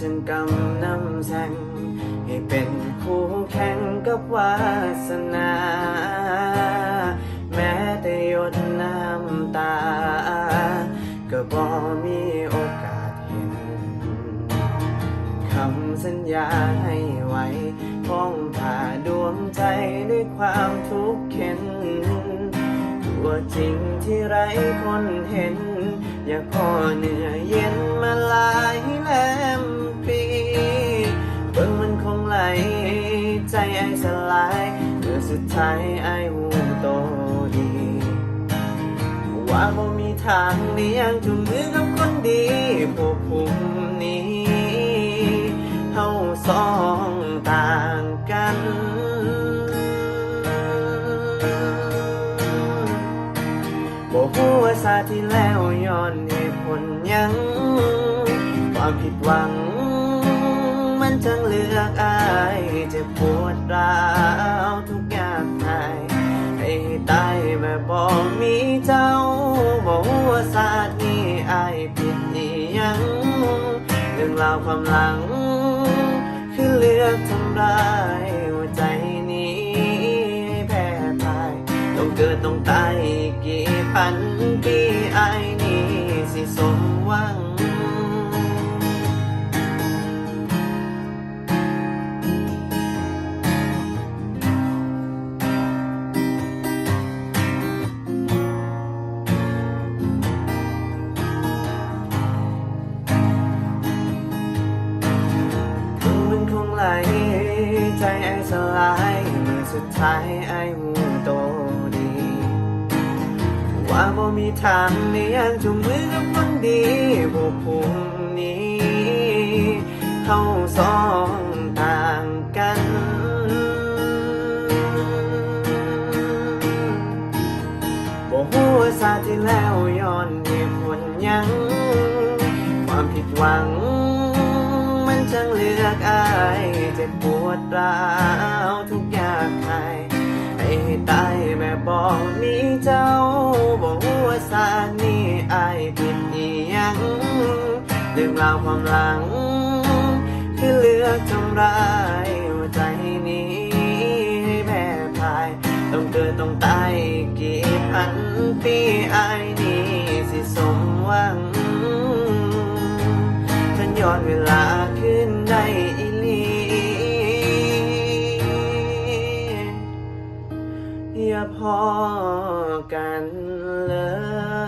จนกำนำแสงให้เป็นคู่แข่งกับวาสนา แม้แต่หยดน้ำตา ก็บ่มีโอกาสเห็นคำสัญญาให้ไว้พ้องผ่าดวงใจด้วยความทุกข์เข็นตัวจริงที่ไรคนเห็น อยากพอเหนื่อยเย็นมาลา สุดท้ายไอ้หูโตดี ว่าบ่มีทางเลี้ยงจุงมือกับคนดีพวกผมนี้เฮาสองต่างกันบ่ฮู้ว่าสาที่แล้วย้อนเหตุผลยัง ความผิดหวัง มันจังเลือกอายเจะปวดร้าวทุก ตายแบบบอกมีเจ้าบอกว่าศาสตร์นี้อายผิดอีหยังเรื่องราวความหลัง คือเลือกทำร้ายหัวใจนี้แพ้พ่าย ต้องเกิดต้องตายกกี่พันปีอา ใจไอ้สลายเมื่อสุดท้ายไอ้หูโตดี ว่าบ่มีทางในยังจุมือกับคนดีพวกผมนี้เข้าสองต่างกันบ่ฮู้ว่าสาที่แล้วย้อนเหตุผลยัง ความผิดหวัง อกอายเจ็บปวดร้าวทุกอย่างหายให้ตายแบบบ่มีเจ้าบ่ฮู้ว่าสานี้อายผิดอีหยังเรื่องราความหลังคือเลือกทำร้ายหัวใจนี้ให้แพ้พาย ต้องเกิดต้องตายกกี่พันปีอายนี้สิสมหวังฉันย้อนเวลา อ